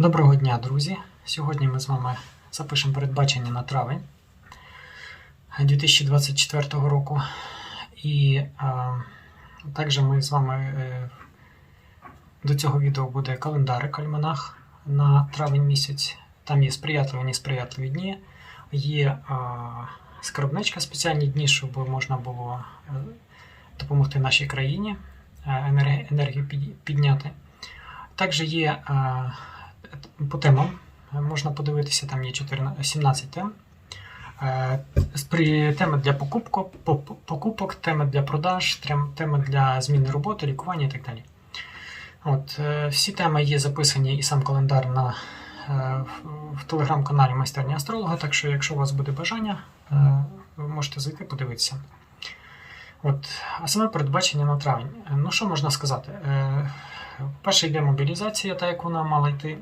Доброго дня, друзі! Сьогодні ми з вами запишемо передбачення на травень 2024 року. І е, також ми з вами е, до цього відео буде календарик альманах на травень місяць. Там є сприятливі, несприятливі дні, є е, скарбничка спеціальні дні, щоб можна було е, допомогти нашій країні е, енергію підняти. Також є е, по темам. е, Можна подивитися, там є 14, 17 тем. Е, теми для покупок, по- по- покупок, теми для продаж, теми для зміни роботи, лікування і так далі. От, е, всі теми є записані і сам календар на, в- телеграм-каналі Майстерня Астролога, так що, якщо у вас буде бажання, ви можете зайти подивитися. От, а саме передбачення на травень. Ну, що можна сказати? Перше йде мобілізація, так як вона мала йти.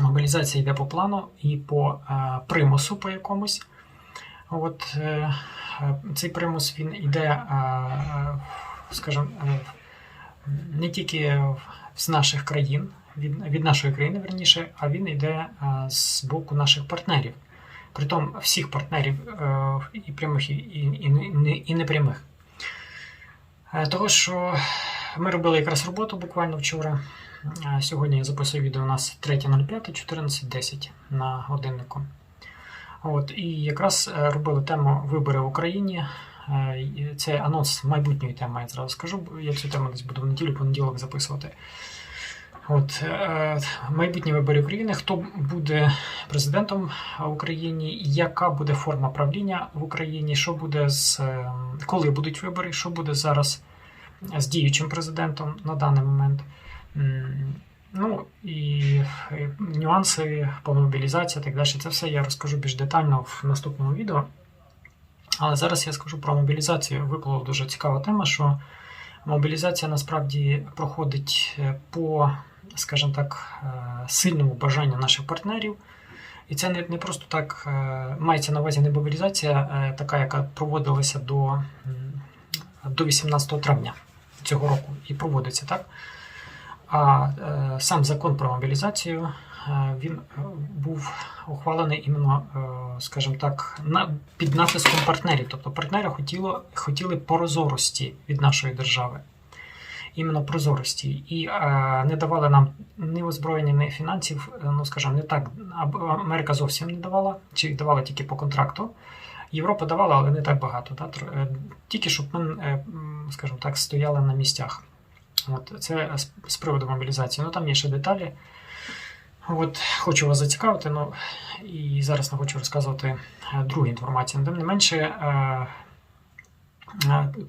Мобілізація йде по плану і по е, примусу по якомусь. От е, е, цей примус він йде, е, е, скажімо, е, не тільки з наших країн, від, від нашої країни, верніше, а він йде е, з боку наших партнерів. Притом всіх партнерів е, і прямих, і, і, і, і непрямих. Е, Того, що ми робили якраз роботу буквально вчора. Е, Сьогодні я записую відео у нас 3.05, 14.10 на годиннику. От, і якраз е, робили тему вибори в Україні. Е, Це анонс майбутньої теми, я зразу скажу. Я цю тему десь буду в неділю, понеділок записувати. От, майбутні вибори України. Хто буде президентом в Україні, яка буде форма правління в Україні, що буде з коли будуть вибори, що буде зараз з діючим президентом на даний момент. Ну і нюанси по мобілізації, так далі. Це все я розкажу більш детально в наступному відео. Але зараз я скажу про мобілізацію. Виплила дуже цікава тема, що мобілізація насправді проходить е, по, скажімо так, е, сильному бажанню наших партнерів. І це не, просто так е, мається на увазі не мобілізація, така, яка проводилася до, до 18 травня цього року і проводиться так. А е, сам закон про мобілізацію е, він е, був ухвалений іменно, скажімо так, під натиском партнерів. Тобто партнери хотіло, хотіли прозорості від нашої держави. Іменно прозорості. І не давали нам ні озброєння, ні фінансів. Ну, скажімо, не так. Америка зовсім не давала, чи давала тільки по контракту. Європа давала, але не так багато. Да? е, Тільки щоб ми, е, скажімо так, стояли на місцях. От, це з, приводу мобілізації. Ну там є ще деталі. От, хочу вас зацікавити, ну і зараз не хочу розказувати е, другу інформацію. Тим не менше,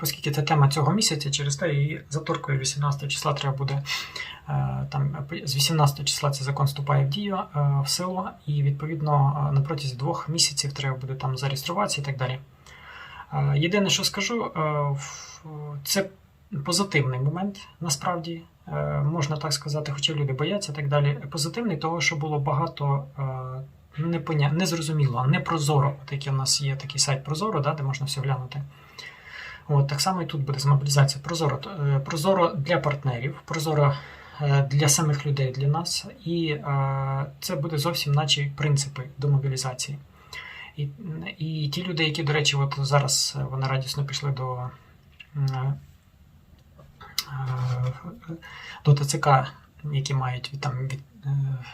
оскільки це тема цього місяця, через те її заторкою 18 числа треба буде. е, Там з 18 числа цей закон вступає в дію е, в силу, і відповідно е, на протязі двох місяців треба буде там зареєструватися і так далі. Єдине, що скажу, це позитивний момент, насправді, можна так сказати, хоча люди бояться і так далі. Позитивний, того, що було багато непоня... незрозуміло, непрозоро. Такі у нас є такий сайт Прозоро, да, де можна все глянути. От, так само і тут буде з мобілізацією. Прозоро, Е, прозоро для партнерів, прозоро е, для самих людей, для нас. І е, це буде зовсім наче принципи до мобілізації. І, і ті люди, які, до речі, от зараз вони радісно пішли до, до ТЦК, які мають від, там, від,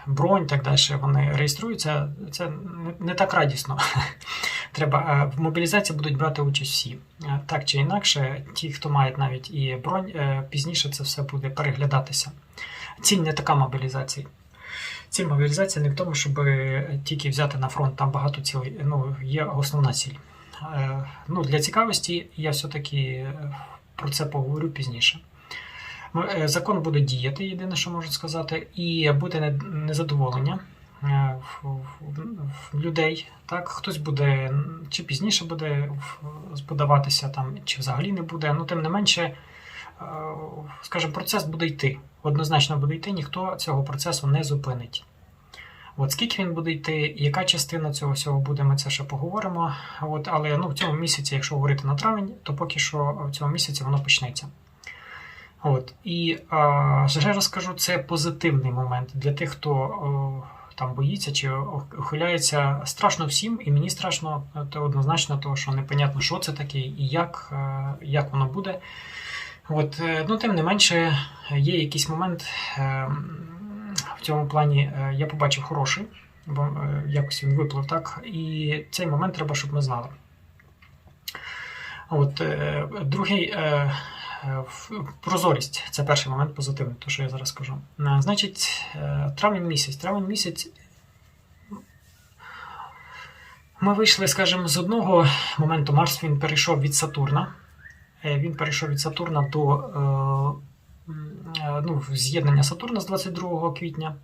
бронь так далі, вони реєструються. Це не, так радісно. Треба е, в мобілізації будуть брати участь всі. Е, Так чи інакше, ті, хто мають навіть і бронь, е, пізніше це все буде переглядатися. Ціль не така мобілізації. Ціль мобілізації не в тому, щоб тільки взяти на фронт, там багато цілей. Ну, є основна ціль. Е, Ну, для цікавості я все-таки е, про це поговорю пізніше. Ну, е, Закон буде діяти, єдине, що можу сказати, і буде незадоволення е, в, людей. Так, хтось буде чи пізніше буде подаватися, там, чи взагалі не буде. Ну, тим не менше, е, скажімо, процес буде йти. Однозначно буде йти, ніхто цього процесу не зупинить. От скільки він буде йти, яка частина цього всього буде, ми це ще поговоримо. От, але ну, в цьому місяці, якщо говорити на травень, то поки що в цьому місяці воно почнеться. От. І а, ще раз скажу, це позитивний момент для тих, хто о, там боїться чи ухиляється. Страшно всім, і мені страшно то однозначно, того, що непонятно, що це таке і як, е, як воно буде. От, е, ну, Тим не менше, є якийсь момент е, в цьому плані, я побачив хороший, бо якось він виплив так. І цей момент треба, щоб ми знали. От, Другий прозорість це перший момент позитивний, то що я зараз скажу. Е, Значить, е, травень місяць. Травень місяць. Ми вийшли, скажімо, з одного моменту Марс він перейшов від Сатурна. Е, Він перейшов від Сатурна до е, е, ну, з'єднання Сатурна з 22 квітня.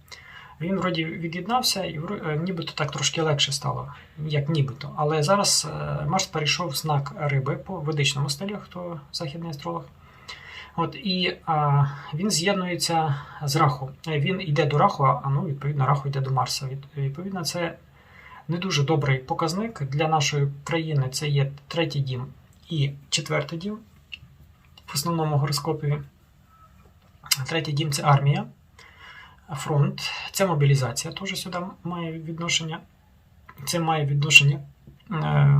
Він вроді від'єднався і е, нібито так трошки легше стало, як нібито. Але зараз е, Марс перейшов в знак риби по ведичному стилі, хто західний астролог. От, і а, він з'єднується з Раху. Він йде до Раху, а ну, відповідно, Раху йде до Марса. Від- Відповідно, це не дуже добрий показник для нашої країни. Це є третій дім і четвертий дім в основному гороскопі. Третій дім це армія, фронт, це мобілізація теж сюди має відношення. Це має відношення е,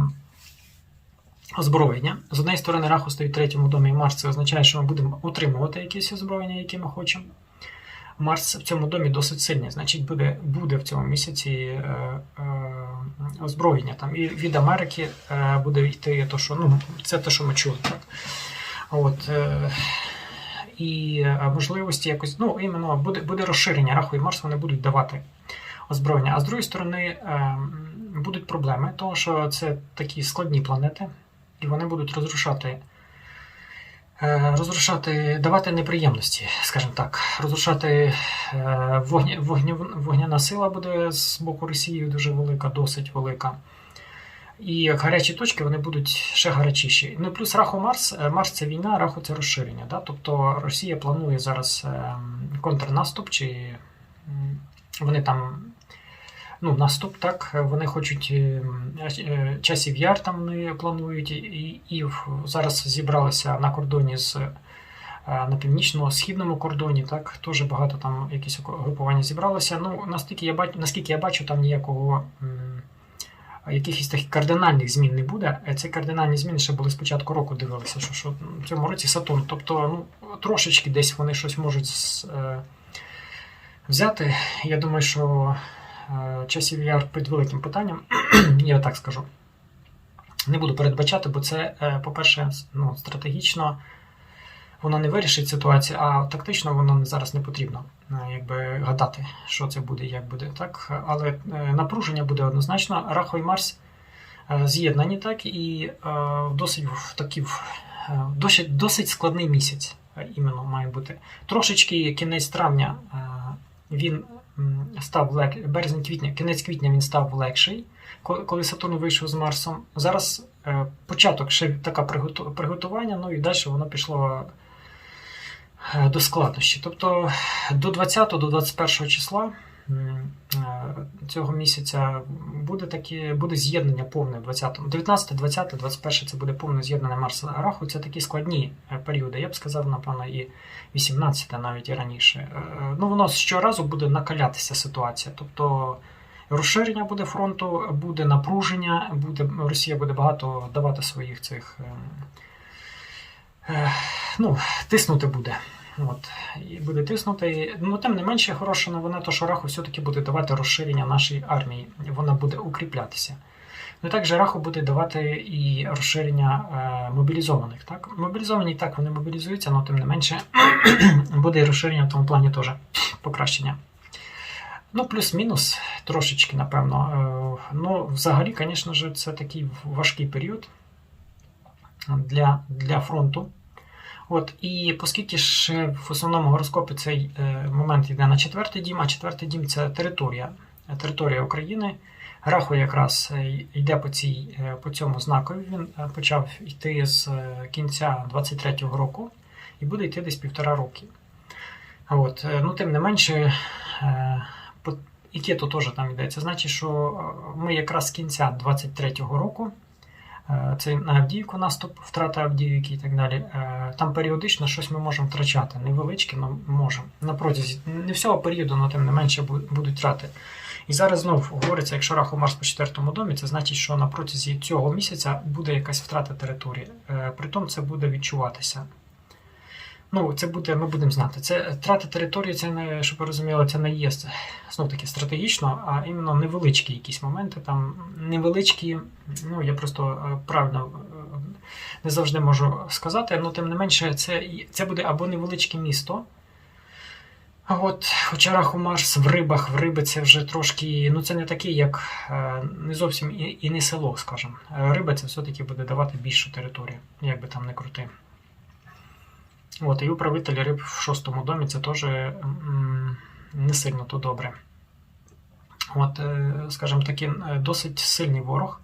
озброєння. З однієї сторони, раху стоїть в третьому домі, і Марс це означає, що ми будемо утримувати якесь озброєння, яке ми хочемо. Марс в цьому домі досить сильний, значить, буде, буде в цьому місяці е, е, озброєння. Там і від Америки е, буде йти, то, що, ну, це те, що ми чули. Так? От, е, і е, можливості якось, ну, іменно буде, буде розширення раху і Марс, вони будуть давати озброєння. А з другої сторони, е, будуть проблеми, тому що це такі складні планети, і вони будуть розрушати. е, Розрушати, давати неприємності, скажімо так, розрушати е, вогня, вогня, вогняна сила буде з боку Росії дуже велика, досить велика. І гарячі точки вони будуть ще гарячіші. Ну плюс Раху Марс. Е, Марс це війна, Раху це розширення. Да? Тобто Росія планує зараз е, контрнаступ, чи вони там. Ну, наступ, так, вони хочуть е, е, часів яр там вони планують, і, і зараз зібралися на кордоні з е, на північно-східному кордоні, так, теж багато там якісь групування зібралося. Ну, наскільки я бачу, наскільки я бачу, там ніякого якихось таких кардинальних змін не буде. Ці кардинальні зміни ще були з початку року дивилися, що, що в цьому році Сатурн. Тобто, ну, трошечки десь вони щось можуть з, е, взяти. Я думаю, що часів яр під великим питанням, я так скажу. Не буду передбачати, бо це, е, по-перше, ну, стратегічно воно не вирішить ситуацію, а тактично воно зараз не потрібно е, якби, гадати, що це буде, як буде. Так? Але е, напруження буде однозначно. Рахо і Марс е, з'єднані так, і е, досить такі е, досить, досить складний місяць е, іменно має бути. Трошечки кінець травня е, він став лег... березень-квітня, кінець квітня він став легший, коли Сатурн вийшов з Марсом. Зараз е, початок ще таке приготування, ну і далі воно пішло е, до складнощі. Тобто до 20 до 21 числа цього місяця буде таке, буде з'єднання повне 20 19, 20, 21 це буде повне з'єднання Марса Раху. Це такі складні е, періоди. Я б сказав, напевно, і 18 навіть і раніше. Е, Ну, воно щоразу буде накалятися ситуація. Тобто розширення буде фронту, буде напруження, буде, Росія буде багато давати своїх цих. ем, е, ну, тиснути буде. От, і буде тиснути. Ну, тим не менше, хороша новина, то що Раху все-таки буде давати розширення нашій армії. Вона буде укріплятися. Ну також Раху буде давати і розширення е, мобілізованих. Так? Мобілізовані так вони мобілізуються, але тим не менше буде і розширення в тому плані теж покращення. Ну, плюс-мінус трошечки, напевно. Е, ну, взагалі, звісно ж, це такий важкий період для, для фронту. От, і оскільки ж в основному гороскопі цей е, момент йде на четвертий дім, а четвертий дім це територія, територія України. Раху якраз е, йде по, цій, е, по цьому знакові. Він почав йти з кінця 23-го року і буде йти десь півтора роки. От, ну, тим не менше, і кету теж там йде. Це значить, що ми якраз з кінця 23-го року Е, Це на Авдіївку наступ, втрата Авдіївки і так далі. Е, Там періодично щось ми можемо втрачати. Невеличке, але можемо. На протязі не всього періоду, але тим не менше бу- будуть втрати. І зараз знов говориться, якщо раху Марс по четвертому домі, це значить, що на протязі цього місяця буде якась втрата території. Е, Притом це буде відчуватися. Ну, це буде, ми будемо знати. Це втрата території, це не, щоб ви розуміли, це не є знов таки стратегічно, а іменно невеличкі якісь моменти. Там невеличкі, ну я просто е, правильно е, не завжди можу сказати, але тим не менше, це, це буде або невеличке місто. От, хоча раху Марс в рибах, в риби це вже трошки, ну це не такий, як е, не зовсім і, і не село, скажімо. Е, Риба це все-таки буде давати більшу територію, як би там не крути. От, і управитель риб в шостому домі це теж не сильно то добре. От, е, скажімо таки, е, досить сильний ворог.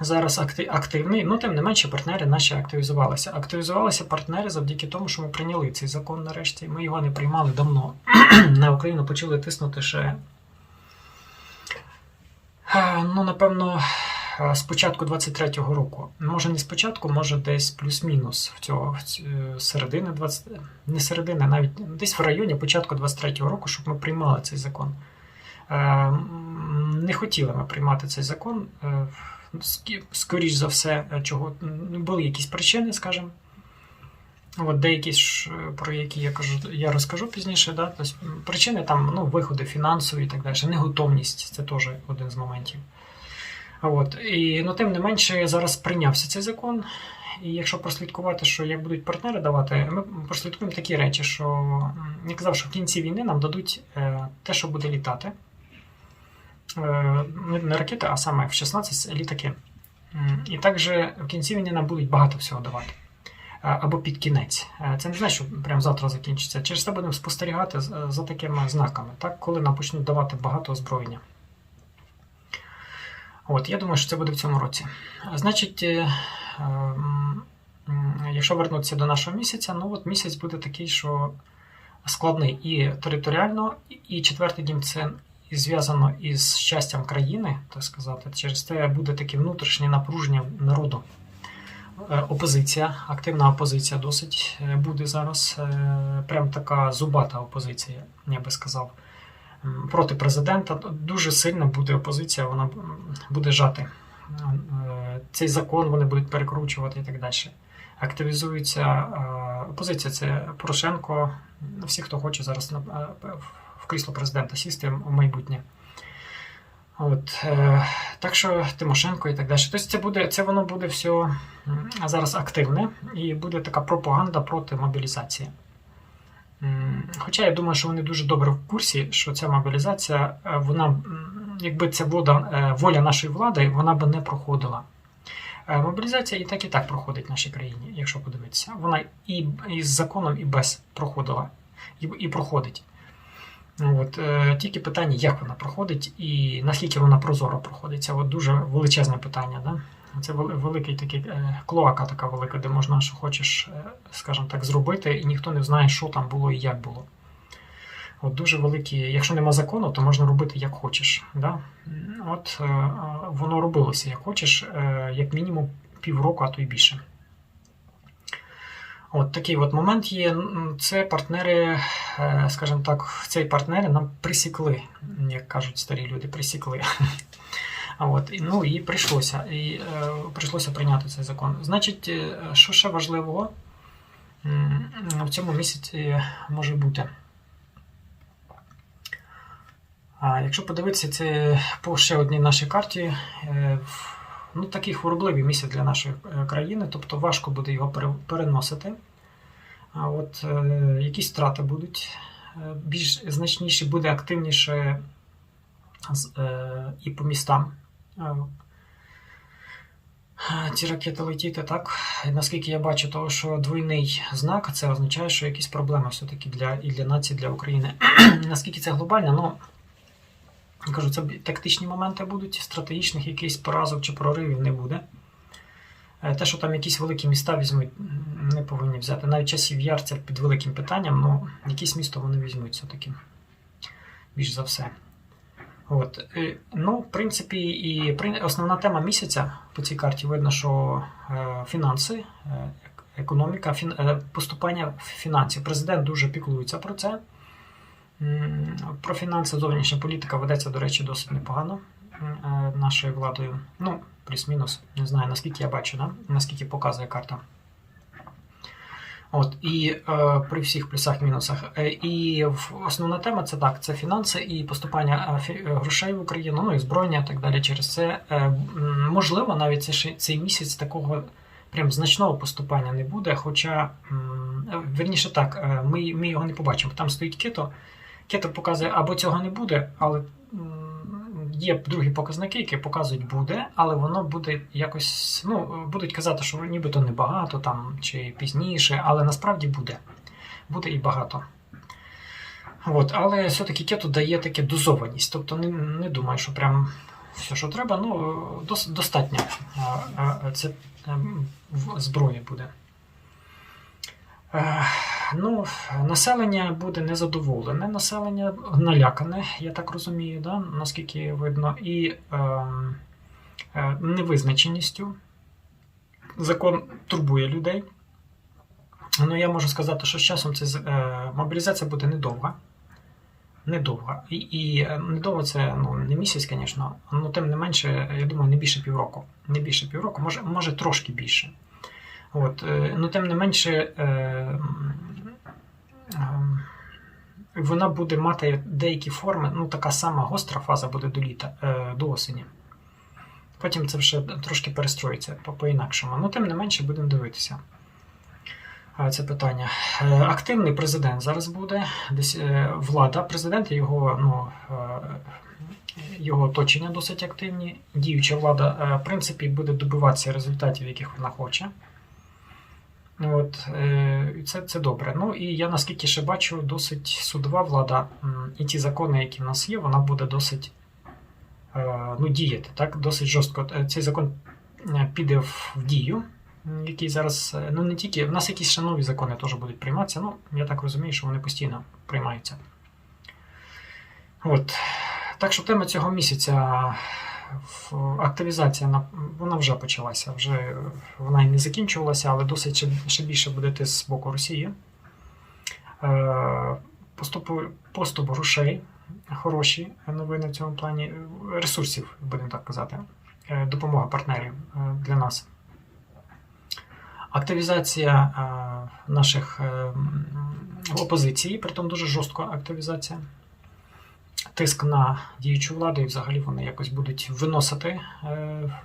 Зараз активний, ну тим не менше партнери наші активізувалися. Активізувалися партнери завдяки тому, що ми прийняли цей закон нарешті. Ми його не приймали давно. На Україну почали тиснути ще. е, Ну, напевно, з початку 23-го року. Може, не з початку, може десь плюс-мінус в цього е, середини 20, не середини, навіть десь в районі початку 23-го року, щоб ми приймали цей закон. Е, Не хотіли ми приймати цей закон. Е, Скоріш за все, е, чого були якісь причини, скажімо. От деякі ж, е, про які я кажу, я розкажу пізніше. Да? Тобто, причини там ну, виходи фінансові і так далі. Неготовність це теж один з моментів. От. І, ну, тим не менше, зараз прийнявся цей закон. І якщо прослідкувати, що як будуть партнери давати, ми прослідкуємо такі речі, що я казав, що в кінці війни нам дадуть е, те, що буде літати. Е, не- ракети, а саме в 16 літаки. І також в кінці війни нам будуть багато всього давати. Е, Або під кінець. Це не значить, що прямо завтра закінчиться. Через це будемо спостерігати за такими знаками, так, коли нам почнуть давати багато озброєння. От, я думаю, що це буде в цьому році. Значить, е, ем, якщо вернутися до нашого місяця, ну от місяць буде такий, що складний і територіально, і четвертий дім це зв'язано із щастям країни, так сказати. Через це буде таке внутрішнє напруження народу. Е, Опозиція, активна опозиція досить е, буде зараз. Прям така зубата опозиція, я би сказав. Проти президента дуже сильно буде опозиція, вона буде жати. Цей закон вони будуть перекручувати і так далі. Активізується е, опозиція це Порошенко, всі, хто хоче зараз е, в крісло президента сісти в майбутнє. От, е, так що Тимошенко і так далі. Тобто це буде, це воно буде все зараз активне і буде така пропаганда проти мобілізації. Хоча я думаю, що вони дуже добре в курсі, що ця мобілізація, е, вона, якби це вода, е, воля нашої влади, вона би не проходила. Е, Мобілізація і так і так проходить в нашій країні, якщо подивитися. Вона і, і з законом, і без проходила, і, і проходить. От, е, тільки питання, як вона проходить і наскільки вона прозоро проходить. Це от дуже величезне питання. Да? Це великий такий е, клоака така велика, де можна, що хочеш, е, скажімо так, зробити, і ніхто не знає, що там було і як було. От дуже великі, якщо нема закону, то можна робити як хочеш. Да? От е, воно робилося як хочеш, як мінімум півроку, а то й більше. От такий от момент є. Це партнери, скажімо так, цей партнери нам присікли, як кажуть старі люди, присікли. От, ну і прийшлося. І е, прийшлося прийняти цей закон. Значить, е, що ще важливого в цьому місяці може бути? А якщо подивитися, це по ще одній нашій карті. е, Ну, такий хворобливий місяць для нашої е, країни, тобто важко буде його переносити. А от е, якісь втрати будуть е, більш значніші, буде активніше е, і по містам. Ці ракети летіти так. Наскільки я бачу, того, що двойний знак, це означає, що якісь проблеми все-таки для, і для нації, для України. наскільки це глобально, ну. Я кажу, це тактичні моменти будуть, стратегічних якихось поразок чи проривів не буде. Е, Те, що там якісь великі міста візьмуть, не повинні взяти. Навіть часів яр це під великим питанням, але якесь місто вони візьмуть все-таки. Більш за все. От, е, ну, в принципі, і основна тема місяця по цій карті видно, що е, фінанси, е, економіка, поступання фінансів. Президент дуже піклується про це. Про фінанси зовнішня політика ведеться, до речі, досить непогано нашою владою. Ну, плюс-мінус. Не знаю, наскільки я бачу, да? наскільки показує карта. От, і е, при всіх плюсах-мінусах. Е, і основна тема це так: це фінанси і поступання е, е, грошей в Україну, ну і збройня і так далі. Через це е, можливо, навіть цей, цей місяць такого прям значного поступання не буде. Хоча, верніше так, е, ми, ми його не побачимо. Там стоїть кито. Кито показує, або цього не буде, але є другі показники, які показують буде, але воно буде якось. Ну, будуть казати, що нібито небагато там чи пізніше, але насправді буде. Буде і багато. От, але все-таки кето дає таке дозованість. Тобто не, не думаю, що прям все, що треба, ну, дос, достатньо. Це ем, зброї буде. Ну, населення буде незадоволене, населення налякане, я так розумію, да? наскільки видно, і ем, е, невизначеністю. Закон турбує людей. Ну, я можу сказати, що з часом це, е, мобілізація буде недовга. Недовга. І, і е, недовго це ну, не місяць, звісно, але тим не менше, я думаю, не більше півроку. Не більше півроку, може, може трошки більше. От, е, ну, тим не менше, е, ем, вона буде мати деякі форми, ну, така сама гостра фаза буде до літа, е, до осені. Потім це вже трошки перестроїться по- по-інакшому. Ну, тим не менше, будемо дивитися. Це питання. Активний президент зараз буде. Десь влада, президент його, ну, його оточення досить активні. Діюча влада, в принципі, буде добиватися результатів, яких вона хоче. От, е, і це, це добре. Ну і я наскільки ще бачу, досить судова влада, і ті закони, які в нас є, вона буде досить е, ну, діяти. Так? Досить жорстко. Е, Цей закон піде в дію, який зараз. Ну не тільки. В нас якісь ще нові закони теж будуть прийматися. Ну, я так розумію, що вони постійно приймаються. От. Так що тема цього місяця активізація вона вже почалася. Вже вона і не закінчувалася, але досить ще, більше буде тиск з боку Росії. Е, Поступу, поступ грошей, хороші новини в цьому плані, е, ресурсів, будемо так казати, Е, допомога партнерів е, для нас. Активізація е, наших е, м, опозиції, притом дуже жорстка активізація тиск на діючу владу, і взагалі вони якось будуть виносити, е,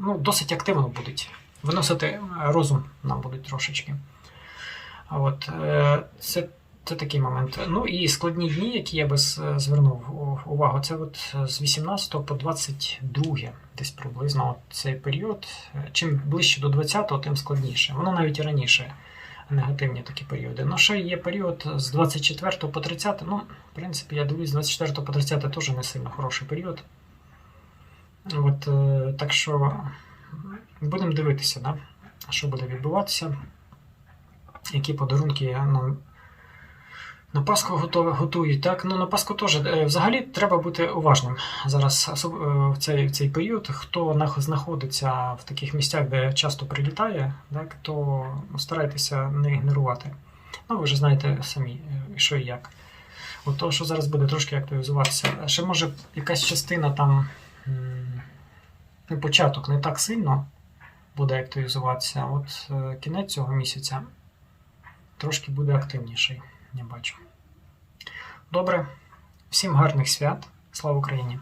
ну, досить активно будуть виносити е, розум нам будуть трошечки. От, е, це, це такий момент. Ну і складні дні, які я би звернув увагу, це от з 18 по 22, десь приблизно цей період. Чим ближче до 20, тим складніше. Воно навіть раніше негативні такі періоди. Ну, ще є період з 24 по 30. Ну, в принципі, я дивлюсь, з 24 по 30 теж не сильно хороший період. От, е, так що будемо дивитися, да? що буде відбуватися, які подарунки нам на Пасху готові, готують. Так? Ну, на Пасху теж. е, Взагалі треба бути уважним зараз особ- е, в цей, в цей період. Хто нах- знаходиться в таких місцях, де часто прилітає, так, то старайтеся не ігнорувати. Ну, ви вже знаєте самі, е, що і як. От того, що зараз буде трошки активізуватися. Ще може якась частина там, початок не так сильно буде активізуватися. От е, кінець цього місяця трошки буде активніший, я бачу. Добре, всім гарних свят. Слава Україні!